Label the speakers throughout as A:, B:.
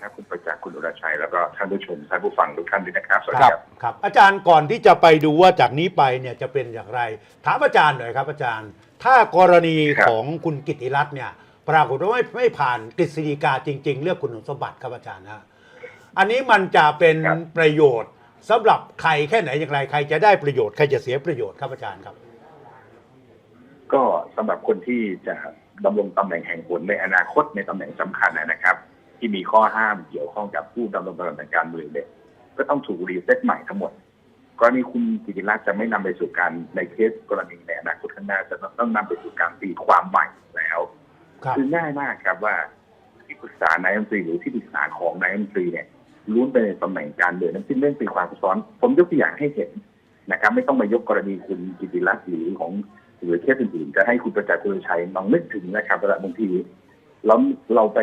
A: ครับคุณประจักษ์คุณอุรชัยแล้วก็ท่านผู้ชมท่านผู้ฟังทุกท่านด้วยนะครับสวัส
B: ค
A: ดี
B: รับ
A: ครับ
B: ครับ อาจารย์ก่อนที่จะไปดูว่าจากนี้ไปเนี่ยจะเป็นอย่างไร ถามอาจารย์หน่อยครับ อาจารย์ ถ้ากรณี
A: ครับ
B: ของคุณกิติรัตน์เนี่ย ปรากฏว่าไม่ไม่ผ่านกฤษฎีกาจริง ๆ เรื่องคุณสมบัติครับอาจารย์นะอันนี้มันจะเป็น
A: ครับ
B: ประโยชน์สำหรับใครแค่ไหนอย่างไรใครจะได้ประโยชน์ใครจะเสียประโยชน์ครับอาจารย์ครับ
A: ก็สำหรับคนที่จะดำรงตำแหน่งแห่งหนในอนาคตในตำแหน่งสำคัญนะครับ ที่มีข้อห้ามเกี่ยวข้องกับผู้ดำรงตำแหน่งทางการเมืองเนี่ยก็ต้องถูกรีเซ็ตใหม่ทั้งหมดกรณีคุณกิติรัตน์จะไม่นำไปสู่การในเคสกรณีในอนาคตข้างหน้าจะต้องนำไปสู่การตีความใหม่แล้ว
B: ครับ
A: คือง่ายมากครับว่าที่ปรึกษานายรัฐมนตรีหรือที่ปรึกษาของนายรัฐมนตรีเนี่ยล้วนเป็นในตำแหน่งการเมืองนั้นซึ่งเรื่องตีความซับซ้อน ผมยกตัวอย่างให้เห็นนะครับ ไม่ต้องมายกกรณีคุณกิติรัตน์หรือของหรือเคสอื่นๆจะให้คุณประจักษ์คุณชัยลองนึกถึงนะครับเวลาบางทีเราเราไป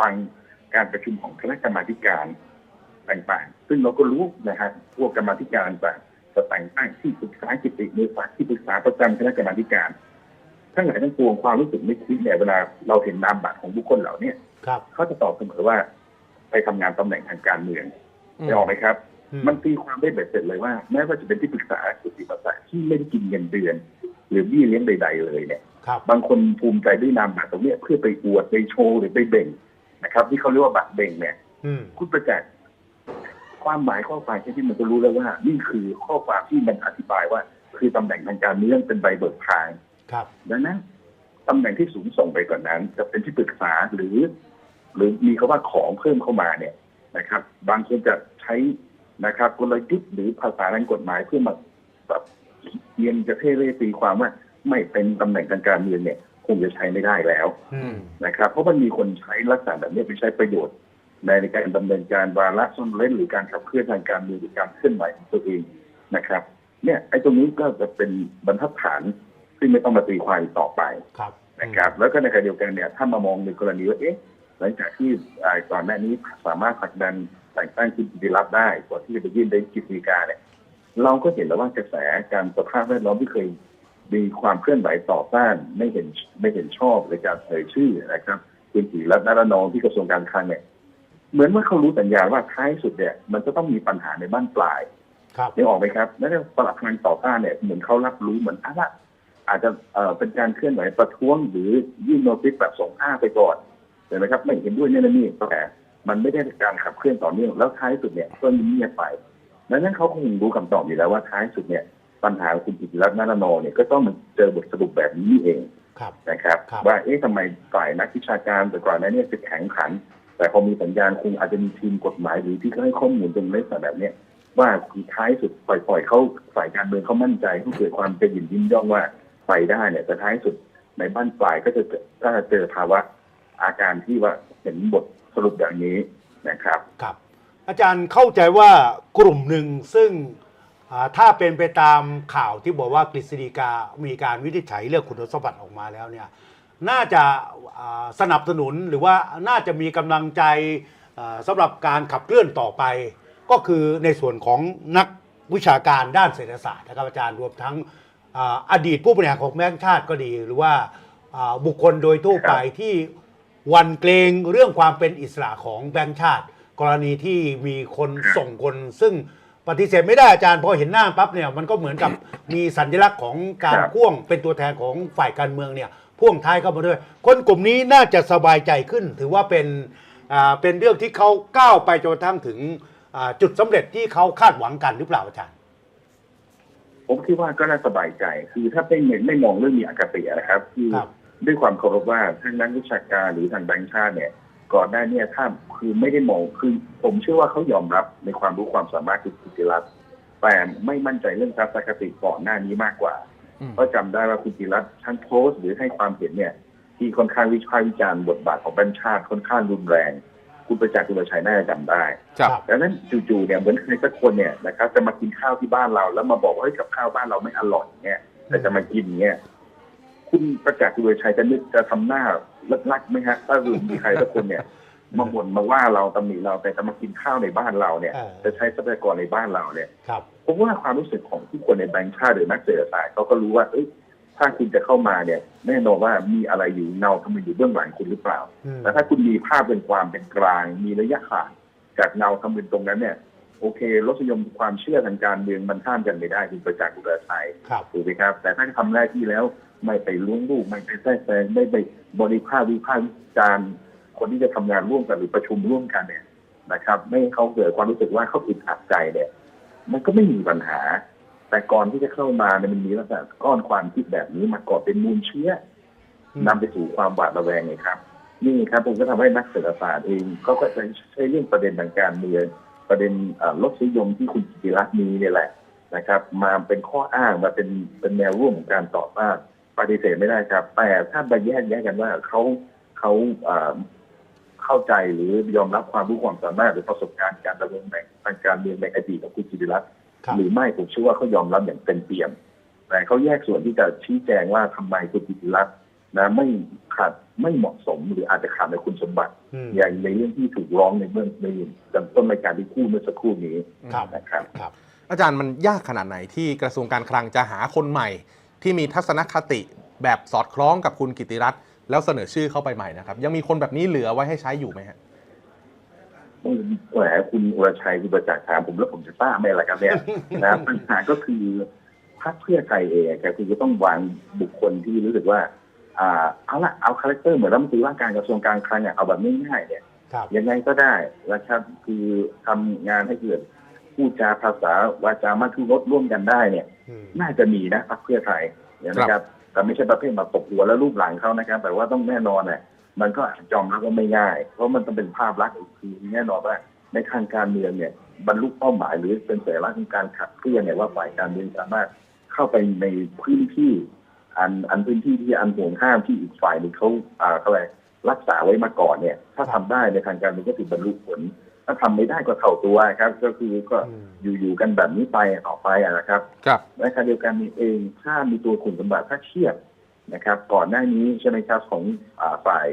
A: ฟังการประชุมของคณะกรรมาธิการต่างๆ ซึ่งเราก็รู้นะฮะพวกกรรมาธิการต่างจะแต่งตั้งที่ปรึกษากิติมือฝักที่ปรึกษาประจำคณะกรรมาธิการ ทั้งหลายทั้งปวงความรู้สึกไม่คิดเนี่ยเวลาเราเห็นนามบัตรของบุคคลเหล่าเนี้ย
B: ครับ
A: เขาจะตอบเสมอว่า ไปทำงานตำแหน่งทางการเมือง
B: อืม
A: ได้ออกไหมครับ
B: อืม
A: มันตีความได้เบ็ดเสร็จเลยว่าแม้ว่าจะเป็นที่ปรึกษาสุติปัสสะที่ไม่ได้กินเงินเดือน หรือเบี้ยเลี้ยงใด ๆ เลยเนี่ย
B: ครับ
A: บางคนภูมิใจด้วยนามบัตรตรงเนี้ยเพื่อไปอวดไปโชว์หรือไปเบ่งนะครับ ที่เขาเรียกว่าบัตรเบ่งเนี่ย
B: อืม
A: คุณประจักษ์ความหมายข้อความแค่ที่มันก็รู้แล้วว่า นี่คือข้อความที่มันอธิบายว่า คือตำแหน่งทางการเมืองเป็นใบเบิกทาง
B: ครับ
A: ดังนั้นตำแหน่งที่สูงส่งไปกว่านนั้น จะเป็นที่ปรึกษาหรือ หรือมีคำว่าของเพิ่มเข้ามาเนี่ยนะครับ บางคนจะใช้นะครับกลยุทธ์หรือภาษาทางกฎหมายเพื่อมาแบบเอียงจะเท่เล่ตีความว่า ไม่เป็นตำแหน่งทางการเมืองเนี่ย คงจะใช้ไม่ได้แล้ว
B: อืม
A: นะครับ เพราะมันมีคนใช้ลักษณะแบบนี้ไปใช้ประโยชน์ ในการดำเนินการวาระซ่อนเล่นหรือการขับเคลื่อนทางการเมืองหรือการเคลื่อนไหวของตัวเองนะครับ เนี่ยไอ้ตรงนี้ก็จะเป็นบรรทัดฐานซึ่งไม่ต้องมาตีความอีกต่อไป
B: ครับ
A: นะครับแล้วก็ในขณะเดียวกันเนี่ยถ้ามามองในกรณีว่าเอ๊ะหลังจากที่อ่าก่อนหน้านี้สามารถผลักดันแต่งตั้งคุณกิติรัตน์ได้ก่อนที่จะไปยื่นในกฤษฎีกาเนี่ยเราก็เห็นแล้วว่ากระแสการสภาพแวดล้อมที่เคย มีความเคลื่อนไหวต่อต้านไม่เห็นไม่เห็นชอบในการเอ่ยชื่อนะครับคุณกิติรัตน์นารนองที่กระทรวงการคลังเนี่ยเหมือนว่าเขารู้สัญญาว่าท้ายสุดเนี่ย มันจะต้องมีปัญหาในบ้านปลาย
B: ครับ
A: นึกออกไหมครับแล้วปลัดพลังต่อต้านเนี่ยเหมือนเขารับรู้เหมือนอะละอาจจะเอ่อเป็นการเคลื่อนไหวประท้วงหรือยื่นโนติสแบบส่งอ้าไปก่อนเห็นไหมครับ ไม่เห็นด้วยเนี่ยนะนี่แต่มันไม่ได้การขับเคลื่อนต่อเนื่องแล้วท้ายสุดเนี่ยก็เงียบไปดังนั้นเขาคงรู้คำตอบอยู่แล้วว่าท้ายสุดเนี่ย ปัญหาของคุณกิติรัตน์นารนองเนี่ยก็ต้องมาเจอบทสรุปแบบนี้นี่เอง
B: ครับ
A: นะครับ
B: ครับ
A: ว่าเอ๊ะทำไมฝ่ายนักวิชาการแต่ก่อนหนั้นเนี่ยจะแข็งขัน แต่พอมีสัญญาณคงอาจจะมีทีมกฎหมายหรือที่เขาให้ข้อมูลตรงลักษณะแบบเนี้ยว่าคือท้ายสุดปล่อยปล่อยเขาฝ่ายการเมืองเขามั่นใจเขาเกิดความเป็นยินยิ้มย่องว่าไปได้เนี่ยแต่ท้ายสุดในบ้านปลายก็จะเจอก็จะเจอภาวะอาการที่ว่าเห็นบทสรุปอย่างนี้นะครับ
B: ครับ อาจารย์เข้าใจว่ากลุ่มหนึ่งซึ่งอ่า ถ้าเป็นไปตามข่าวที่บอกว่ากฤษฎีกามีการวินิจฉัยเรื่องคุณสมบัติออกมาแล้วเนี่ยน่าจะอ่าสนับสนุนหรือว่าน่าจะมีกำลังใจอ่าสำหรับการขับเคลื่อนต่อไป ก็คือในส่วนของนักวิชาการด้านเศรษฐศาสตร์นะครับอาจารย์รวมทั้งอ่าอดีตผู้บริหารของแบงก์ชาติก็ดี หรือว่าอ่าบุคคลโดยทั่วไปที่หวันเกรงเรื่องความเป็นอิสระของแบงก์ชาติ กรณีที่มีคนส่งคนซึ่ง ปฏิเสธไม่ได้อาจารย์พอเห็นหน้าปั๊บเนี่ยมันก็เหมือนกับมีสัญลักษณ์ของการ
A: ครับ
B: พ่วงเป็นตัวแทนของฝ่ายการเมืองเนี่ยพ่วงท้ายเข้ามาด้วย คนกลุ่มนี้น่าจะสบายใจขึ้น ถือว่าเป็นอ่าเป็นเรื่องที่เขาก้าวไปจนกระทั่งถึงอ่าจุดสำเร็จที่เขาคาดหวังกันหรือเปล่าอาจารย์
A: ผมคิดว่าก็น่าสบายใจ คือถ้าไม่ไม่มองเรื่องมีอคตินะครับ คือ
B: ครับ
A: ด้วยความเคารพว่าทางนักวิชาการหรือทางแบงค์ชาติเนี่ย ก่อนหน้าเนี้ถ้าคือไม่ได้มองคือผมเชื่อว่าเขายอมรับในความรู้ความสามารถของคุณจิรัตน์แต่ไม่มั่นใจเรื่องทัศนคติก่อนหน้านี้มากกว่า
B: อืม
A: เพราะจำได้ว่าคุณจิรัตน์ทั้งโพสต์หรือให้ความเห็นเนี่ย ที่ค่อนข้างวิพากษ์วิจารณ์บทบาทของแบงค์ชาติค่อนข้างรุนแรง คุณประจักษ์คุณชัยน่าจะจำได้
B: ครับ
A: ดังนั้นจู่ๆเนี่ยเหมือนใครสักคนเนี่ยนะครับจะมากินข้าวที่บ้านเรา แล้วมาบอกว่าเฮ้ยกับข้าวบ้านเราไม่อร่อยเนี่ยแต่จะมากินเนี่ย คุณประจักษ์คุณชัยจะนึกจะทำหน้าลักๆไหมฮะถ้ารุมีใครสักคนเนี่ยมาบ่นมาว่าเราตำหนิเราแต่จะมากินข้าวในบ้านเราเนี่ย
B: เออ
A: จะใช้ทรัพยากรในบ้านเราเนี่ย
B: ครับ
A: ผมว่าความรู้สึกของทุกคนในแบงค์ชาติหรือนักเศรษฐศาสตร์เขาก็รู้ว่าเอ้ยถ้าคุณจะเข้ามาเนี่ย แน่นอนว่ามีอะไรอยู่เงาทำไมอยู่เบื้องหลังคุณหรือเปล่า
B: อืม
A: แต่ถ้าคุณมีภาพเป็นความเป็นกลาง มีระยะห่างจากเงาทำเป็นตรงนั้นเนี่ยโอเครสนิยมความเชื่อทางการเมืองมันข้ามกันไม่ได้คุณประจักษ์กุลชัย
B: ครับ
A: ถูกไหมครับ แต่ถ้าทำหน้าที่แล้ว ไม่ไปล้วงลูกไม่ไปแทรกแซงไม่ไปบริภาควิพากษ์วิจารณ์คนที่จะทำงานร่วมกันหรือประชุมร่วมกันเนี่ยนะครับ ไม่ให้เขาเกิดความรู้สึกว่าเขาอึดอัดใจเนี่ย มันก็ไม่มีปัญหา แต่ก่อนที่จะเข้ามาเนี่ยมันมีลักษณะก้อนความคิดแบบนี้มาก่อนเป็นมูลเชื้อ
B: อืม
A: นำไปสู่ความหวาดระแวงไงครับ นี่ครับผมก็ทำให้นักเศรษฐศาสตร์เองเขาก็จะใช้เรื่องประเด็นทางการเมืองประเด็นเอ่อรสนิยมที่คุณกิติรัตน์มีเนี่ยแหละนะครับ มาเป็นข้ออ้างมาเป็นเป็นแนวร่วมของการต่อต้าน ปฏิเสธไม่ได้ครับ แต่ถ้าไปแยกแยะกันว่าเขาเขาเอ่อเข้าใจหรือยอมรับความรู้ความสามารถหรือประสบการณ์การดำเนินทางการเมืองในอดีตของคุณกิติรัตน์
B: ครับ
A: หรือไม่ผมเชื่อว่าเขายอมรับอย่างเต็มเปี่ยมแต่เขาแยกส่วนที่จะชี้แจงว่าทำไมคุณกิติรัตน์นะไม่ขาดไม่เหมาะสมหรืออาจจะขาดในคุณสมบัติ
B: อืม
A: อย่างในเรื่องที่ถูกร้องในเมื่อในต้นรายการที่คู่เมื่อสักครู่นี้
B: ครับ
A: นะครับ
B: ครับ
C: อาจารย์มันยากขนาดไหนที่กระทรวงการคลังจะหาคนใหม่ ที่มีทัศนคติแบบสอดคล้องกับคุณกิติรัตน์แล้วเสนอชื่อเข้าไปใหม่นะครับ ยังมีคนแบบนี้เหลือไว้ให้ใช้อยู่ไหมฮะ
A: แหมคุณอุรชัยคุณประจักษ์ถามผมแล้วผมจะทราบไหมล่ะครับเนี่ยนะปัญหาก็คือพรรคเพื่อไทยเองแกคุณก็ต้องวางบุคคลที่รู้สึกว่า อ่าเอาละเอาคาแรคเตอร์เหมือนรัฐมนตรีว่าการกระทรวงการคลังอะเอาแบบง่ายๆเนี่ย
B: ครับ
A: ยังไงก็ได้นะครับคือทำงานให้เกิด พูดจาภาษาวาจามัทุรสร่วมกันได้เนี่ย
B: อืม
A: น่าจะมีนะพรรคเพื่อไทยนะครับแต่ไม่ใช่ประเภทมาตบหัวแล้วรูปหลังเขานะครับ แต่ว่าต้องแน่นอนเนี่ยมันก็ยอมรับว่าไม่ง่าย เพราะมันต้องเป็นภาพลักษณ์คือแน่นอนว่าในทางการเมืองเนี่ย บรรลุเป้าหมายหรือเป็นสัญลักษณ์ของการขับเคลื่อนเนี่ยว่าฝ่ายการเมืองสามารถเข้าไปในพื้นที่ อันอันพื้นที่ที่อันห่วงห้ามที่อีกฝ่ายหนึ่งเขาอ่าเขาอะไรรักษาไว้มาก่อนเนี่ย ถ้าทำได้ในทางการเมืองก็ถือบรรลุผล ถ้าทำไม่ได้ก็เท่าตัวครับ ก็คือก็
B: อืม
A: อยู่ๆกันแบบนี้ไปต่อไปอะนะครับ
C: ครับ
A: ในขณะเดียวกันนี่เองถ้ามีตัวคุณสมบัติถ้าเทียบนะครับ ก่อนหน้านี้ใช่ไหมครับของอาฝ่าย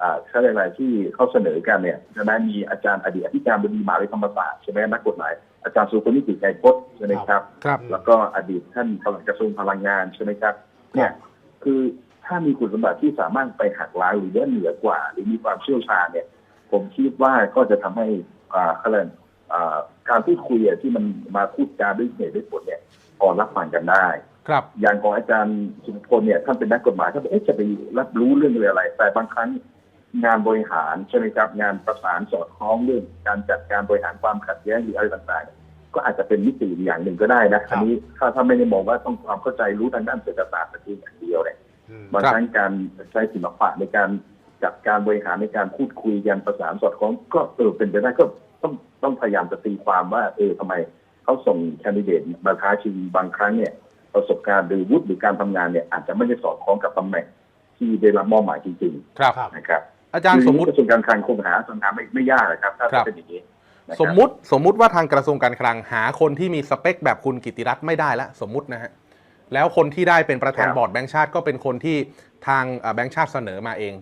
A: อ่าเขาเรียกอะไรที่เขาเสนอกันเนี่ยใช่ไหมมีอาจารย์อดีตอธิการบดีมหาวิทยาลัยธรรมศาสตร์ใช่ไหมนักกฎหมายอาจารย์สุพนิติไกรพจน์ใช่ไหมครับ
C: ครับ
A: แล้วก็อดีตท่านปลัดกระทรวงพลังงานใช่ไหมครับเนี่ยคือถ้ามีคุณสมบัติที่สามารถไปหักล้างหรือเลื่อนเหนือกว่า หรือมีความเชี่ยวชาญเนี่ย ผมคิดว่าก็จะทำให้อ่าเขาเรียกอ่าการพูดคุยอะที่มันมาพูดจาด้วยเหตุด้วยผลเนี่ยพอรับฟังกันได้
C: ครับ
A: อย่างของอาจารย์สุพลเนี่ยท่านเป็นนักกฎหมายท่านบอกเอ๊ะจะไปรับรู้เรื่องอะไร แต่บางครั้งงานบริหารใช่ไหมครับงานประสานสอดคล้องเรื่องการจัดการบริหารความขัดแย้งหรืออะไรต่างๆ ก็อาจจะเป็นมิติอย่างหนึ่งก็ได้นะอันนี้ถ้าถ้าไม่ได้มองว่าต้องความเข้าใจรู้ทางด้านเศรษฐศาสตร์แต่เพียงอย่างเดียวเนี่ย
B: อืม
A: บางครั้งการใช้ศิลปะในการ จัดการบริหารในการพูดคุยกันประสานสอดคล้องก็เออเป็นไปได้ก็ต้องต้องพยายามจะตีความว่า เออทำไมเขาส่งแคนดิเดตมาท้าชิงบางครั้งเนี่ย ประสบการณ์หรือวุฒิหรือการทำงานเนี่ยอาจจะไม่ได้สอดคล้องกับตำแหน่งที่ได้รับมอบหมายจริง
C: ครับ
B: ครับ
A: ๆนะครับ
C: อาจารย์สมมุติ
A: กระทรวงการคลังคงหาสัญหาไม่ไม่ยากนะครับ ถ้า
C: ครับ
A: เป็นอย่างนี้นะครับ
C: สมมุติสมมุติว่าทางกระทรวงการคลังหาคนที่มีสเปคแบบคุณกิติรัตน์ไม่ได้แล้วสมมุตินะฮะแล้วคนที่ได้เป็นประธานบอร์ดแบงค์ชาติก็เป็นคนที่ทางเอ่อแบงค์ชาติเสนอมาเอง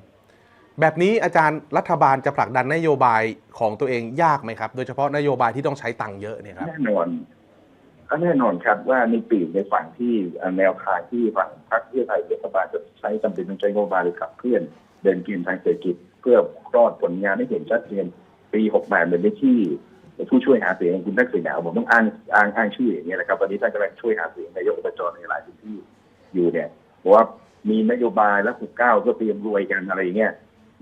C: แบบนี้อาจารย์รัฐบาลจะผลักดันนโยบายของตัวเองยากไหมครับ โดยเฉพาะนโยบายที่ต้องใช้ตังค์เยอะเนี่ยครับ
A: แน่นอนก็แน่นอนครับว่าในปีในฝั่งที่แนวทางที่ฝั่งพรรคเพื่อไทยรัฐบาลจะใช้จำเป็นต้องใช้งบประมาณหรือขับเคลื่อน เดินเกมทางเศรษฐกิจ เพื่อคลอดผลงานให้เห็นชัดเจนปี68เหมือนที่ผู้ช่วยหาเสียงคุณทักษิณเอาผมต้องอ้างอ้างอ้างชื่ออย่างนี้ยแหละครับวันนี้ท่านกำลังช่วยหาเสียงนายกอบจในหลายพื้นที่อยู่เนี่ยบอกว่ามีนโยบายแล้ว6กเก้าก็เตรียมรวยกันอะไรเงี้ย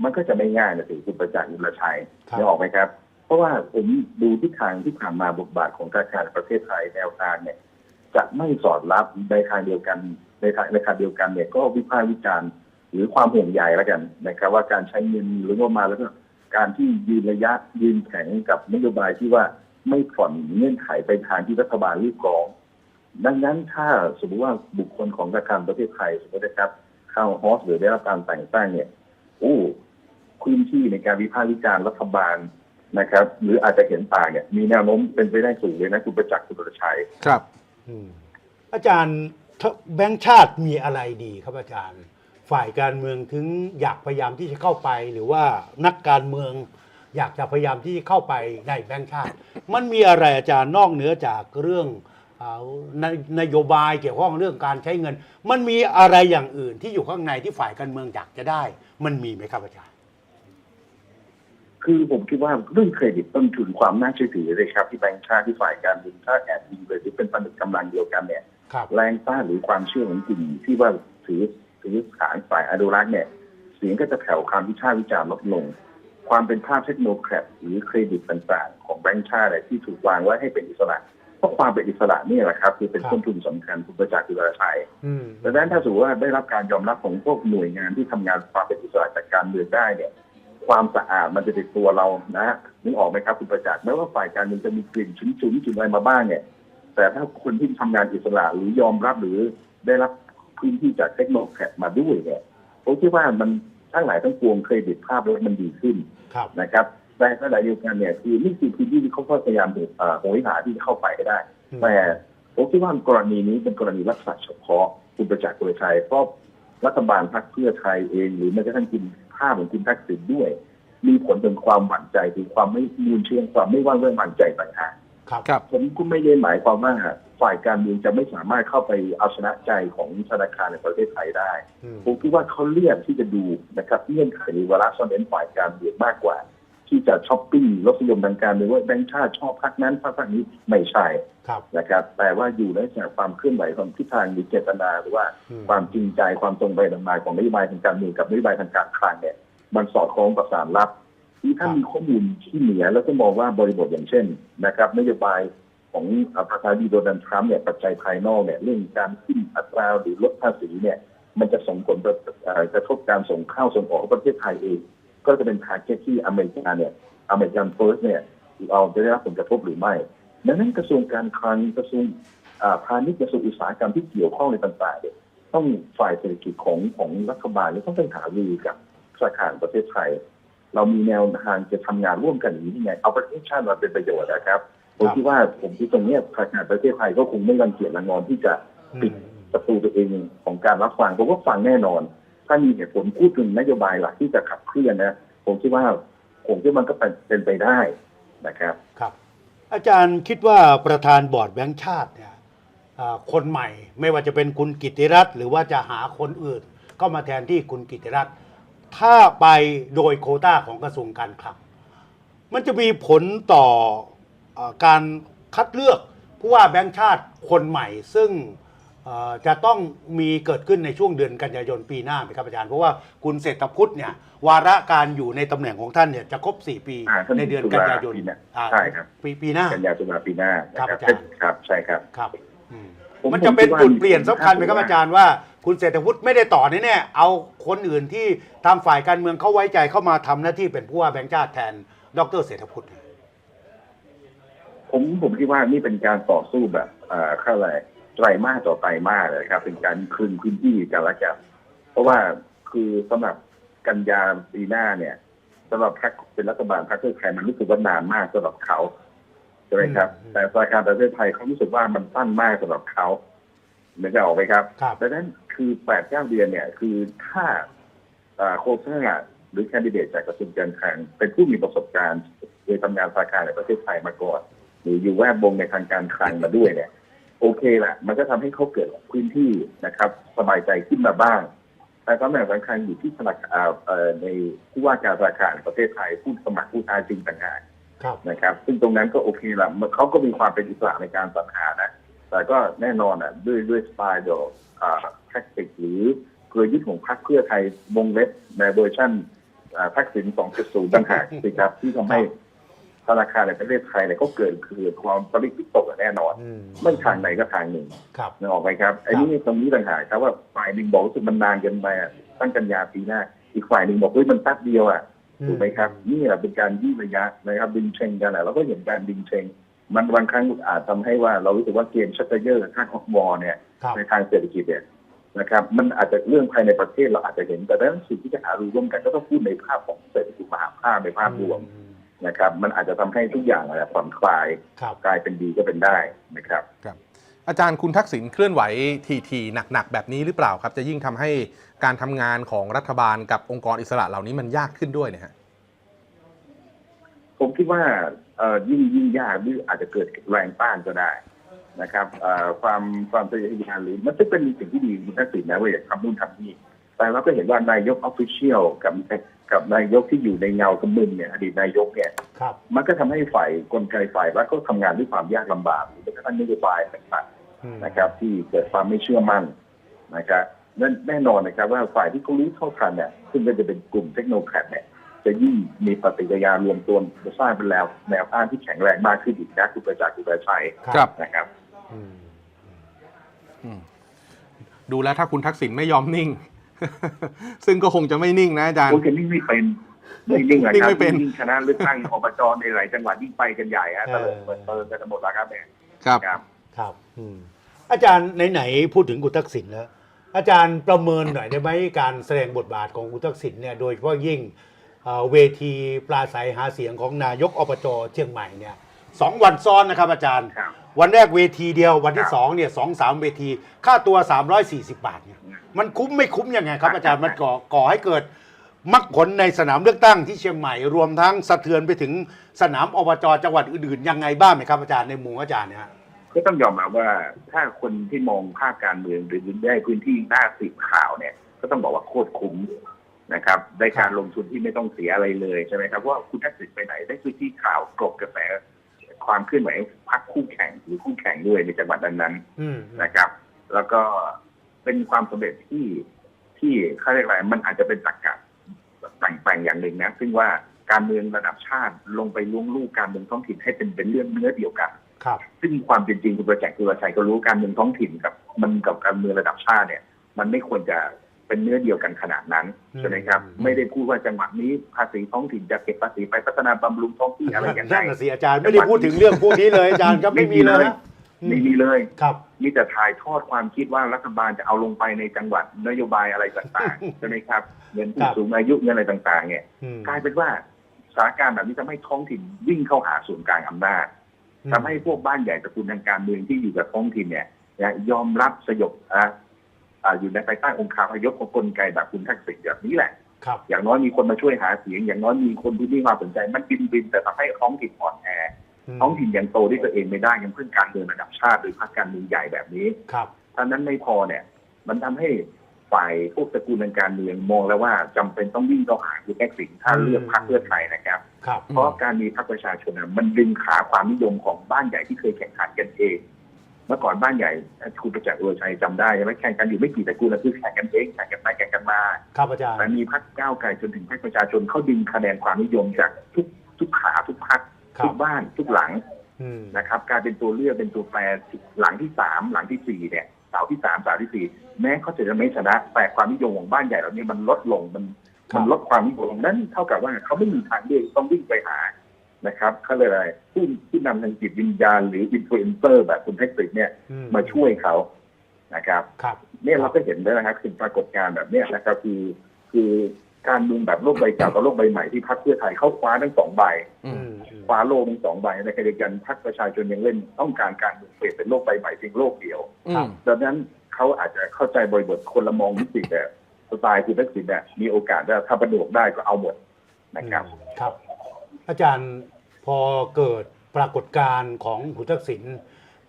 A: มันก็จะไม่ง่ายนะสิคุณประจักษ์ยุลชัย
B: ครับ
A: จะออกไหมครับ เพราะว่าผมดูทิศทางที่ผ่านมาบทบาทของธนาคารแห่งประเทศไทยแนวทางเนี่ย จะไม่สอดรับในทางเดียวกันในทางในทางเดียวกันเนี่ยก็วิพากษ์วิจารณ์หรือความห่วงใยแล้วกันนะครับ ว่าการใช้เงินหรืองบประมาณแล้วก็การที่ยืนระยะยืนแข็งกับนโยบายที่ว่าไม่ผ่อนเงื่อนไขไปทางที่รัฐบาลเรียกร้อง ดังนั้นถ้าสมมติว่าบุคคลของธนาคารประเทศไทยสมมตินะครับเข้าฮอสหรือได้รับการแต่งตั้งเนี่ยโอ้ พื้นที่ในการวิพากษ์วิจารณ์รัฐบาลนะครับ หรืออาจจะเห็นต่างเนี่ยมีแนวโน้มเป็นไปได้สูงเลยนะคุณประจักษ์คุณประชัย
C: ครับ
B: อืมอาจารย์ถ้าแบงค์ชาติมีอะไรดีครับอาจารย์ ฝ่ายการเมืองถึงอยากพยายามที่จะเข้าไป หรือว่านักการเมืองอยากจะพยายามที่จะเข้าไปในแบงค์ชาติ มันมีอะไรอาจารย์นอกเหนือจากเรื่องอ่านนโยบายเกี่ยวข้องเรื่องการใช้เงิน มันมีอะไรอย่างอื่นที่อยู่ข้างในที่ฝ่ายการเมืองอยากจะได้ มันมีไหมครับอาจารย์
A: คือผมคิดว่าเรื่องเครดิตต้นทุนความน่าเชื่อถือเลยครับ ที่แบงก์ชาติที่ฝ่ายการเงินถ้าแอบยิงเลยหรือเป็นผนึกกำลังเดียวกันเนี่ย
B: ครับ
A: แรงต้านหรือความเชื่อของกลุ่มที่ว่าถือถือฐานฝ่ายอนุรักษ์เนี่ย เสียงก็จะแผ่วความวิชาวิจารณ์ลดลง ความเป็นภาพเทคโนแครดหรือเครดิตต่างๆ ของแบงก์ชาติเนี่ยที่ถูกวางไว้ให้เป็นอิสระเพราะความเป็นอิสระนี่แหละครับคือเป็น
B: ครับ
A: ต้นทุนสำคัญคุณประจักษ์คือประชัย
B: อืม
A: ดังนั้นถ้าสมมติว่าได้รับการยอมรับของพวกหน่วยงานที่ทำงานความเป็นอิสระจากการเมืองได้เนี่ย ความสะอาดมันจะติดตัวเรานะนึกออกไหมครับคุณประจักษ์แม้ว่าฝ่ายการเมืองจะมีกลิ่นฉุนฉุนๆกลิ่นอะไรมาบ้างเนี่ย แต่ถ้าคนที่ทำงานอิสระหรือยอมรับหรือได้รับพื้นที่จากเทคโนโลยีมาด้วยเนี่ยผมคิดว่ามันทั้งหลายทั้งปวงเครดิตภาพแล้วมันดีขึ้น
B: ครับ
A: นะครับแต่ขณะเดียวกันเนี่ยคือนี่คือพื้นที่ที่เขาก็พยายามเอ่อโหยหาที่จะเข้าไปให้ได้
B: อืม
A: แต่ผมคิดว่ากรณีนี้เป็นกรณีลักษณะเฉพาะคุณประจักษ์กุลชัยเพราะรัฐบาลพรรคเพื่อไทยเองหรือแม้กระทั่งคุณ ภาพของคุณทักษิณด้วย มีผลถึงความหวั่นใจถึงความไม่มูลเชื่อความไม่ว่างเรื่องหวั่นใจต่างหาก
B: ครับ
C: ครับ
A: ผมก็ไม่ได้หมายความว่าฝ่ายการเมืองจะไม่สามารถเข้าไปเอาชนะใจของธนาคารในประเทศไทยได้
B: อืม
A: ผมคิดว่าเขาเลือกที่จะดูนะครับเงื่อนไขหรือวาระซ่อนเร้นฝ่ายการเมืองมากกว่า ที่จะช้อปปิ้งรสนิยมทางการเมืองว่าแบงค์ชาติชอบพรรคนั้นพรรคนี้ไม่ใช่
B: ครับ
A: นะครับแต่ว่าอยู่ในลักษณะความเคลื่อนไหวของทิศทางหรือเจตนาหรือว่า
B: อืม
A: ความจริงใจความตรงไปตรงมาของนโยบายทางการเมืองกับนโยบายทางการคลังเนี่ยมันสอดคล้องประสานรับที่ถ้ามีข้อมูลที่เหนือแล้วก็มองว่าบริบทอย่างเช่นนะครับนโยบายของประธานาธิบดีโดนัลด์ทรัมป์เนี่ยปัจจัยภายนอกเนี่ยเรื่องการขึ้นอัตราหรือลดภาษีเนี่ยมันจะส่งผลเอ่อกระทบการส่งข้าวส่งออกของประเทศไทยเอง ก็จะเป็นทาร์เก็ตที่อเมริกาเนี่ยอเมริกันเฟิร์สเนี่ยเราจะได้รับผลกระทบหรือไม่ดังนั้นกระทรวงการคลังกระทรวงอ่าพาณิชย์กระทรวงอุตสาหกรรมที่เกี่ยวข้องในต่างๆเนี่ยต้องฝ่ายเศรษฐกิจของของรัฐบาลเนี่ยต้องไปหารือกับธนาคารประเทศไทย เรามีแนวทางจะทำงานร่วมกันอย่างนี้ยังไงเอาประเทศชาติมาเป็นประโยชน์นะครับผมคิดว่าผมคิดตรงเนี้ยธนาคารประเทศไทยก็คงไม่รังเกียจรังงอนที่จะปิดประตูตัวเองของการรับฟังผมว่าฟังแน่นอน ถ้ามีเหตุผลพูดถึงนโยบายหลักที่จะขับเคลื่อนนะ ผมคิดว่าผมคิดว่ามันก็เป็นไปได้นะครับ
B: ครับ อาจารย์คิดว่าประธานบอร์ดแบงค์ชาติเนี่ยคนใหม่ไม่ว่าจะเป็นคุณกิติรัตน์หรือว่าจะหาคนอื่น ก็มาแทนที่คุณกิติรัตน์ถ้าไปโดยโคต้าของกระทรวงการคลังมันจะมีผลต่ออการคัดเลือกผู้ว่าแบงค์ชาติคนใหม่ ซึ่ง จะต้องมีเกิดขึ้นในช่วงเดือนกันยายนปีหน้าไหมครับอาจารย์ เพราะว่าคุณเศรษฐพุทธเนี่ย วาระการอยู่ในตำแหน่งของท่านเนี่ยจะครบ 4 ปี
A: อ่าท่าน
B: ในเดือนกันยายน
A: ตุลาปีหน้า
B: อ่า
A: ใช่ครับ
B: ปีปีหน้า
A: กันยาตุลาปีหน้านะค
B: ครั
A: รั
B: บบอาจารย์
A: ครับใช่ครับ
B: ครับอืม
A: ผม
B: มันจะเป็น
A: ผมคิดว่า
B: จุดเปลี่ยนสำคัญไหมครับ
A: ผมคิดว่า
B: อาจารย์ว่าคุณเศรษฐพุทธไม่ได้ต่อแน่ๆเอาคนอื่นที่ทางฝ่ายการเมืองเขาไว้ใจเข้ามาทำหน้าที่เป็นผู้ว่าแบงค์ชาติแทนดรเศรษฐพุทธ
A: ผมผมคิดว่านี่เป็นการต่อสู้แบบเอ่อข้าอะไร ไตรมาสต่อไตรมาสเลยครับ เป็นการคืนพื้นที่กันละกันเพราะว่าคือสำหรับกันยาปีหน้าเนี่ยสำหรับพรรคเป็นรัฐบาลพรรคเพื่อไทยมันรู้สึกว่านานมากสำหรับเขาใช่ไหมครับ
B: อืม
A: แต่ธนาคารประเทศไทยเขารู้สึกว่ามันสั้นมากสำหรับเขานึกออกไหมครับ
B: ครับ
A: ดังนั้นคือแปดเก้าเดือนเนี่ย คือถ้าเอ่อโคชเนอร์หรือแคนดิเดตจากกระทรวงการคลังเป็นผู้มีประสบการณ์เคยทำงานธนาคารในประเทศไทยมาก่อน หรืออยู่แวดวงในทางการคลังมาด้วยเนี่ย โอเคแหละมันก็ทำให้เขาเกิดพื้นที่นะครับ สบายใจขึ้นมาบ้าง แต่ตำแหน่งสำคัญอยู่ที่ธนาคารเอ่อเอ่อในผู้ว่าการธนาคารแห่งประเทศไทยผู้สมัครผู้ท้าจริงต่างหาก
B: ครับ
A: นะครับ ซึ่งตรงนั้นก็โอเคละมันเขาก็มีความเป็นอิสระในการสรรหานะ แต่ก็แน่นอนอะด้วยด้วยสไตล์เดอ่าแท็กติกหรือกลยุทธ์ของพรรคเพื่อไทยวงเล็บในเวอร์ชันอ่าทักษิณ2.0ต่างหากสิครับที่ทำให้ ธนาคารในประเทศไทยเนี่ยก็เกิดคือความปริวิตกอย่างแน่นอน
B: อืม
A: ไม่ทางไหนก็ทางหนึ่ง
B: ครับ
A: นึกออกไหมครับไอ้นี่ตรงนี้ต่างหากครับว่าฝ่ายหนึ่งบอกรู้สึกมันนานเกินไปอะตั้งกันยาปีหน้า อีกฝ่ายหนึ่งบอกเฮ้ยมันแป๊บเดียวอะ
B: อืม
A: ถูกไหมครับ นี่แหละเป็นการยืดระยะนะครับดึงเชงกันแหละเราก็เห็นการดึงเชงมันบางครั้งอาจทำให้ว่าเรารู้สึกว่าเกมชัตเตอร์เยอร์ค่าของวอเนี่ย
B: ครับ
A: ในทางเศรษฐกิจเนี่ยนะครับมันอาจจะเรื่องภายในประเทศเราอาจจะเห็นแต่ด้านสิ่งที่จะหารือร่วมกันก็ต้องพูดในภาพของเศรษฐกิจมหาภาพในภาพรวม
B: อืม
A: นะครับ มันอาจจะทำให้ทุกอย่างอะผ่อนคลาย
B: ครับ
A: กลายเป็นดีก็เป็นได้นะครับ
C: ครับ อาจารย์คุณทักษิณเคลื่อนไหวทีๆหนักๆแบบนี้หรือเปล่าครับ จะยิ่งทำให้การทำงานของรัฐบาลกับองค์กรอิสระเหล่านี้มันยากขึ้นด้วยเนะฮะ
A: ผมคิดว่าเอ่อยิ่งยิ่งยากหรืออาจจะเกิดแรงต้านก็ได้นะครับเอ่อความความทะเยอทะยานหรือมันจะเป็นสิ่งที่ดีคุณทักษิณนะว่าอยากทำนู่นทำนี่ แต่เราก็เห็นว่านายกออฟฟิเชียลกับกับนายกที่อยู่ในเงากำมึนเนี่ยอดีตนายกเนี่ย
B: ครับ
A: มันก็ทำให้ฝ่ายกลไกฝ่ายรัฐก็ทำงานด้วยความยากลำบากหรือแม้กระทั่งนโยบายต่าง
B: อืม
A: ๆนะครับ ที่เกิดความไม่เชื่อมั่นนะครับนั่นแน่นอนนะครับว่าฝ่ายที่เขารู้เท่าทันเนี่ยซึ่งก็จะเป็นกลุ่มเทคโนแครดเนี่ยจะยิ่งมีปฏิกิริยารวมตัวจะสร้างเป็นแนวแนวอ้างที่แข็งแรงมากขึ้นอีกนะคุณประจักษ์คุณประชัย
C: ครับ
A: นะครับ
B: อืม
C: อืมดูแล้วถ้าคุณทักษิณไม่ยอมนิ่ง ซึ่งก็คงจะไม่นิ่งนะอาจารย์
A: โอ้ยนิ่งไม่เป็นไม่นิ่งอะ
C: นิ่
A: ค
C: ง
A: รับ
C: ไม่เป็น
A: ยิ่งชนะเลือกตั้งอบจในหลายจังหวัดยิ่งไปกันใหญ่ฮะตลกเปิดเปิดกันหมดแล้วครับเนี่ย
C: ครับ
A: ครับ
B: ครับอืมอาจารย์ไหนๆพูดถึงคุณทักษิณแล้วอาจารย์ประเมินหน่อยได้ไหมการแสดงบทบาทของคุณทักษิณเนี่ยโดยเฉพาะยิ่งเอ่อเวทีปราศัยหาเสียงของนายกอบจเชียงใหม่เนี่ยสองวันซ้อนนะครับอาจารย์
A: ครับ
B: วันแรกเวทีเดียววันที่
A: ครับ
B: สองเนี่ยสองสามเวที ค่าตัว 340 บาทเนี่ยมันคุ้มไม่คุ้มยังไงครับอาจารย์มันก่อก่อให้เกิดมรรคผลในสนามเลือกตั้งที่เชียงใหม่รวมทั้งสะเทือนไปถึงสนามอบจจังหวัดอื่นๆยังไงบ้างไหมครับอาจารย์ในมุมอาจารย์เนี่ยฮะ
A: ก็ต้องยอมรับว่าถ้าคนที่มองภาพการเมืองหรือได้พื้นที่หน้าสิบข่าวเนี่ย ก็ต้องบอกว่าโคตรคุ้มนะครับ ได้การลงทุนที่ไม่ต้องเสียอะไรเลยใช่ไหมครับเพราะว่าคุณทักษิณไปไหนได้พื้นที่ข่าวกลบกระแส ความเคลื่อนไหวของพรรคคู่แข่งหรือคู่แข่งด้วยในจังหวัดนั้นๆ
B: อืม
A: นะครับ แล้วก็เป็นความสำเร็จที่ที่เขาเรียกอะไรมันอาจจะเป็นตรรกะแต่งๆอย่างหนึ่งนะ ซึ่งว่าการเมืองระดับชาติลงไปล้วงลูกการเมืองท้องถิ่นให้เป็นเป็นเรื่องเนื้อเดียวกัน
B: ครับ
A: ซึ่งความเป็นจริงคุณประจักษ์คุณประชัยก็รู้การเมืองท้องถิ่นกับมันกับการเมืองระดับชาติเนี่ย มันไม่ควรจะ เป็นเนื้อเดียวกันขนาดนั้น
B: อืม
A: ใช่ไหมครับ
B: อืม
A: ไม่ได้พูดว่าจังหวัดนี้ภาษีท้องถิ่นจะเก็บภาษีไปพัฒนาบำรุงท้องที่อะไรอย่างไร
B: นั่นน่ะสิอาจารย์ไม่ได้พูดถึงเรื่องพวกนี้เลยอาจารย์ครับไม่มีเลยนะ
A: ไม่มีเลย
B: ครับ
A: มีแต่ถ่ายทอดความคิดว่ารัฐบาลจะเอาลงไปในจังหวัดนโยบายอะไรต่างๆใช่ไหมครับเงินผู้
B: ครับ
A: สูงอายุเงินอะไรต่างๆ เนี่ย
B: อืม
A: กลายเป็นว่าสถานการณ์แบบนี้ทำให้ท้องถิ่นวิ่งเข้าหาศูนย์กลางอำนาจทำให้พวกบ้านใหญ่ตระกูลทางการเมืองที่อยู่กับท้องถิ่นเนี่ยนะยอมรับสยบอะอ่า อยู่ในภายใต้องค์คาพยพของกลไกแบบคุณทักษิณแบบนี้แหละ
B: ครับ
A: อย่างน้อยมีคนมาช่วยหาเสียง อย่างน้อยมีคนที่มีความสนใจมันบินบินแต่ทำให้ท้องถิ่นอ่อนแอท้องถิ่นยังโตด้วยตัวเองไม่ได้ยังพึ่งการเมืองระดับชาติโดยพรรคการเมืองใหญ่แบบนี้
B: ครับ
A: ถ้านั้นไม่พอเนี่ย มันทำให้ฝ่ายพวกตระกูลทางการเมืองมองแล้วว่าจำเป็นต้องวิ่งเข้าหาคุณแท็กษิณถ้าเลือกพรรคเพื่อไทยนะครับ
B: ครับ
A: เพราะการมีพรรคประชาชนน่ะมันดึงขาความนิยมของบ้านใหญ่ที่เคยแข่งขันกันเองเมื่อก่อนบ้านใหญ่คุณประจักษ์อุรชัยจำได้ใช่ไหมแข่งกันอยู่ไม่กี่ตระกูลแล้วคือแข่งกันเองแข่งกันไปแข่งกันมา
B: ครับอาจารย์
A: แต่มีพรรคก้าวไกลจนถึงพรรคประชาชนเขาดึงคะแนนความนิยมจากทุกทุกขาทุกพรรค
B: ครั
A: ทุ
B: บ
A: กบ้านทุกหลัง
B: อืม
A: นะครับกลายเป็นตัวเลือกเป็นตัวแปรหลังที่สามหลังที่สี่เนี่ยเสาที่สามเสาที่สี่แม้เขาจะไม่ชนะแต่ความนิยมของบ้านใหญ่เหล่านี้มันลดลงมัน
B: ครับ
A: มันลดความนิยมลงนั้นเท่ากับว่าเขาไม่มีทางเลือกต้องวิ่งไปหา นะครับเขาเลยกอะไรผู้ผู้นำทางจิตวิญญาณหรืออินฟลูเอนเซอร์แบบคุณเทคนิคเนี่ย
B: อื
A: มาช่วยเขานะครับ
B: ครับ
A: เนี่ยเราก็เห็นได้นะครับคือปรากฏการณ์แบบเนี้ยนะครับคือคือการเมืองแบบโลกใบเก่ากับโลกใบใหม่ที่พรรคเพื่อไทยเข้าคว้าทั้งสองใบ
C: อื
B: อื
C: ม
B: มอืม
A: คว้าโลกทั้งสองใบในขณะเดียวกันพรรคประชาชนยังเล่นต้องการการเมืองเปลี่ยนเป็นโลกใบใหม่เพียงโลกเดียว
C: อืม
A: ดังนั้นเขาอาจจะเข้าใจบริบทคนละมองมิติแต่สไตล์คุณทักษิณเนี่ยมีโอกาสได้ถ้าประดวกได้ก็เอาหมดนะครับ
B: ครับ อาจารย์พอเกิดปรากฏการณ์ของคุณทักษิณ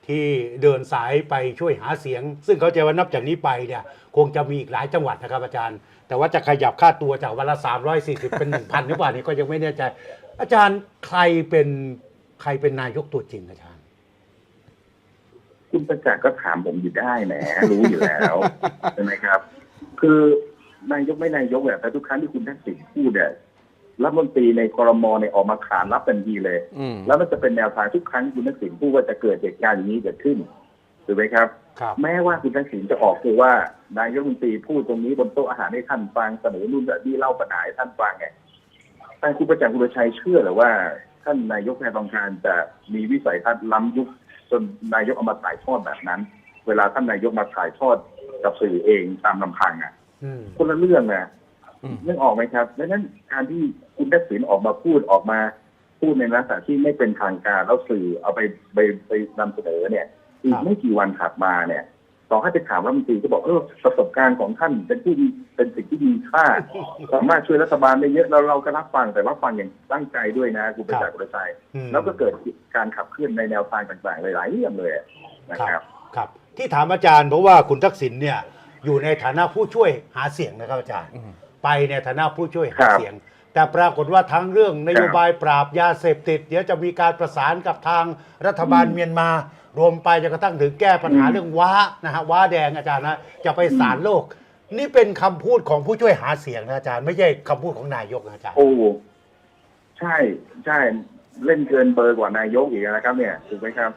B: ที่เดินสายไปช่วยหาเสียง ซึ่งเขาใจะว่านับจากนี้ไปเนี่ยคงจะมีอีกหลายจังหวัดนะครับอาจารย์ แต่ว่าจะขยับค่าตัวจากวันละ 340 เป็น 1,000 หรือเปล่านี่ก็ยังไม่แน่ใจ อาจารย์ใครเป็นใครเป็นนายกตัวจริงอาจารย์
A: คุณประจักษ์ก็ถามผมอยู่ได้แหมรู้อยู่แล้วใช่ไหมครับ คือนายกไม่นายกเนี่ยแต่ทุกครั้งที่คุณทักษิณพูดเนี่ย รัฐมนตรีในคอรมอเนี่ยออกมาขานรับทันทีเลย
C: อืม
A: แล้วมันจะเป็นแนวทางทุกครั้งที่คุณทักษิณพูดว่าจะเกิดเหตุการณ์อย่างนี้เกิดขึ้นถูกไหมครับ
B: ครับ
A: แม้ว่าคุณทักษิณจะออกคือว่านายกรัฐมนตรีพูดตรงนี้บนโต๊ะอาหารให้ท่านฟังเสนอนู่นนี่เล่าปัญหาให้ท่านฟังไงแต่คุณประจักษ์คุณชัยเชื่อหรือว่า ท่านนายกแพทองทานจะมีวิสัยทัศน์ล้ำยุคจนนายกเอามาถ่ายทอดแบบนั้น เวลาท่านนายกมาถ่ายทอดกับสื่อเองตามลำพังอะ
B: อืม
A: คนละเรื่องนะ
C: อืม
A: นึกออกไหมครับดังนั้นการที่คุณทักษิณออกมาพูดออกมาพูดในลักษณะที่ไม่เป็นทางการแล้วสื่อเอาไปไปไปนำเสนอเนี่ยอีกไม่กี่วันถัดมาเนี่ยต่อให้ไปถามรัฐมนตรีก็บอกเออประสบการณ์ของท่านเป็นผู้ดีเป็นสิ่งที่มีค่าสามารถช่วยรัฐบาลได้เยอะแล้วเราก็รับฟังแต่รับฟังอย่างตั้งใจด้วยนะคุณประจักษ์ประชัย
B: อืม
A: แล้วก็เกิดการขับเคลื่อนในแนวทางต่างๆหลายๆเรื่องเลยอะนะ
B: ค
A: ค
B: รั
A: รั
B: บบครับ ที่ถามอาจารย์เพราะว่าคุณทักษิณเนี่ยอยู่ในฐานะผู้ช่วยหาเสียงนะครับอาจารย์
C: อืม
B: ไปในฐานะผู้ช่วยหา
A: ครับ
B: เสียง แต่ปรากฏว่าทั้งเรื่องนโยบายปราบยาเสพติด เดี๋ยวจะมีการประสานกับทางรัฐบาล
A: อืม
B: เมียนมา รวมไปจนกระทั่งถึงแก้ปัญหา
A: อืม
B: เรื่องว้านะฮะว้าแดงอาจารย์นะจะไปศาลโลก นี่เป็นคำพูดของผู้ช่วยหาเสียงนะอาจารย์ไม่ใช่คำพูดของนายกนะอาจารย์
A: โอ้ใช่ใช่เล่นเกินเบอร์กว่านายกอีกนะครับ เนี่ยถูกไหมครับ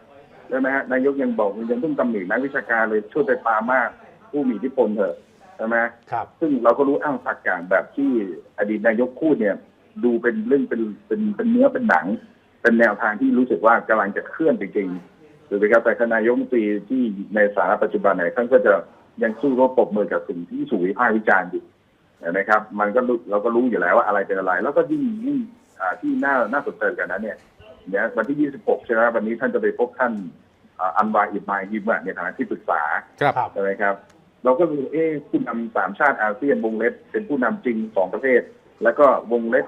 A: ใช่ไหมฮะนายกยังบอกยังต้องตำหนินักวิชาการเลยช่วยไปปรามากผู้มีอิทธิพลเถอะ ใช่ไหม
B: ครับ
A: ซึ่งเราก็รู้อ้าวสักการแบบที่อดีตนายกพูดเนี่ย ดูเป็นเรื่องเป็นเป็นเป็นเนื้อเป็นหนัง เป็นแนวทางที่รู้สึกว่ากำลังจะเคลื่อนจริงๆถูกไหมครับแต่คณะนายกรัฐมนตรีที่ในสาระปัจจุบันเนี่ยท่านก็จะยังสู้รบปรบมือกับสิ่งที่สูวิพากษ์วิจารณ์อยู่นะครับ มันก็รู้เราก็รู้อยู่แล้วว่าอะไรเป็นอะไร แล้วก็ยิ่งยิ่งอ่าที่น่าน่าสนใจกันนั้นเนี่ยเนี่ยวันที่ 26 ใช่ไหมวันนี้ท่านจะไปพบท่านอ่าอันวาอิบมายฮิมะในฐานะที่ปรึกษา
C: ครับ
B: ครับ
A: ใช่ไหมครับ เราก็รู้เอ๊ผู้นำสามชาติอาเซียนวงเล็บเป็นผู้นำจริงสองประเทศ แล้วก็วงเล็บ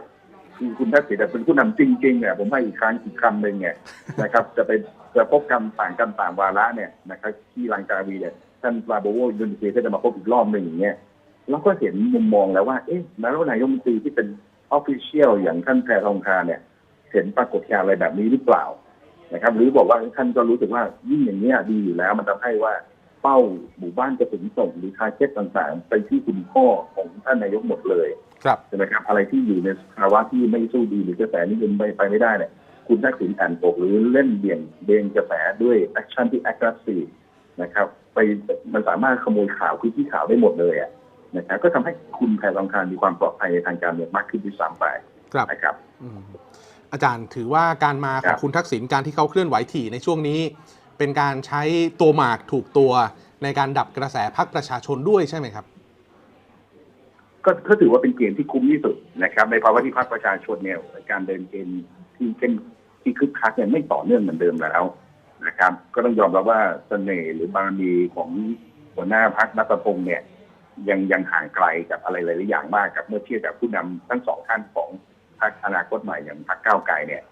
A: คือคุณทักษิณเป็นผู้นำจริงๆเนี่ยผมให้อีกครั้งอีกคำหนึ่งเนี่ยนะครับ จะไปจะพบกันต่างกันต่างวาระเนี่ยนะครับที่ลังกาวีเนี่ยท่านปราโบโวยุนเซียก็จะมาพบอีกรอบหนึ่งอย่างเงี้ยเราก็เห็นมุมมองแล้วว่า เอ๊ะแล้วนายกมนตรีที่เป็นออฟฟิเชียลอย่างท่านแพรทองทาเนี่ย เห็นปรากฏการณ์อะไรแบบนี้หรือเปล่านะครับ หรือบอกว่าท่านก็รู้สึกว่ายิ่งอย่างนี้ยดีอยู่แล้วมันทำให้ว่า เป้าหมู่บ้านกระสุนส่งหรือทาร์เก็ตต่างๆ ไปที่คุณพ่อของท่านนายกหมดเลย
C: ครับ
A: ใช่ไหมครับ อะไรที่อยู่ในภาวะที่ไม่สู้ดีหรือกระแสนิยมไปไปไม่ได้เนี่ยคุณทักษิณอ่านปกหรือเล่นเบี่ยงเบนกระแสด้วยแอคชั่นที่ aggressive นะครับ ไปมันสามารถขโมยข่าวคือที่ข่าวได้หมดเลยอะนะครับก็ทำให้คุณแพรทองทานมีความปลอดภัยในทางการเมืองมากขึ้นด้วยซ้ำไป
C: ครับ
A: นะครับ
C: อืมอาจารย์ถือว่าการมาข
A: ครั
C: อง
A: บ
C: คุณทักษิณการที่เขาเคลื่อนไหวถี่ในช่วงนี้ เป็นการใช้ตัวหมากถูกตัวในการดับกระแสพรรคประชาชนด้วยใช่ไหมครับ
A: ก็ก็ถือว่าเป็นเกมที่คุ้มที่สุดนะครับ ในภาวะที่พรรคประชาชนเนี่ยการเดินเกมที่เข้มที่คึกคักเนี่ยไม่ต่อเนื่องเหมือนเดิมแล้วนะครับ ก็ต้องยอมรับว่าเสน่ห์หรือบารมีของหัวหน้าพรรคนัตพงศ์เนี่ย ยังยังห่างไกลกับอะไรหลายๆอย่างมากกับเมื่อเทียบกับผู้นำทั้งสองท่านของพรรคอนาคตใหม่อย่างพรรคก้าวไกลเนี่ย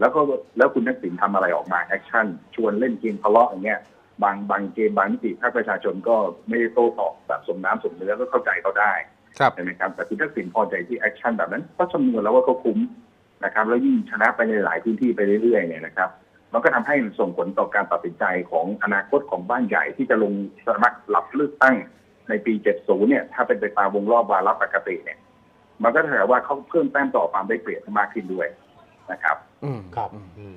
A: แล้วก็แล้วคุณทักษิณทำอะไรออกมาแอคชั่นชวนเล่นเกมทะเลาะอย่างเงี้ยบางบางเกมบางมิติพรรคประชาชนก็ไม่ได้โต้ตอบแบบสมน้ำสมเนื้อก็เข้าใจเขาได้
C: ครับ
A: ใช่ไหมครับแต่คุณทักษิณพอใจที่แอคชั่นแบบนั้นก็ชำนวนแล้วว่าเขาคุ้มนะครับ แล้วยิ่งชนะไปในหลายพื้นที่ไปเรื่อยๆเนี่ยนะครับมันก็ทำให้ส่งผลต่อการตัดสินใจของอนาคตของบ้านใหญ่ที่จะลงสมัครรับเลือกตั้งในปี 70 เนี่ย ถ้าเป็นไปตามวงรอบวาระปกติเนี่ย มันก็เท่ากับว่าเขาเพิ่มแต้มต่อความได้เปรียบมากขึ้นด้วย นะครับ
C: อืม
B: ครับ
C: อืม
B: อืม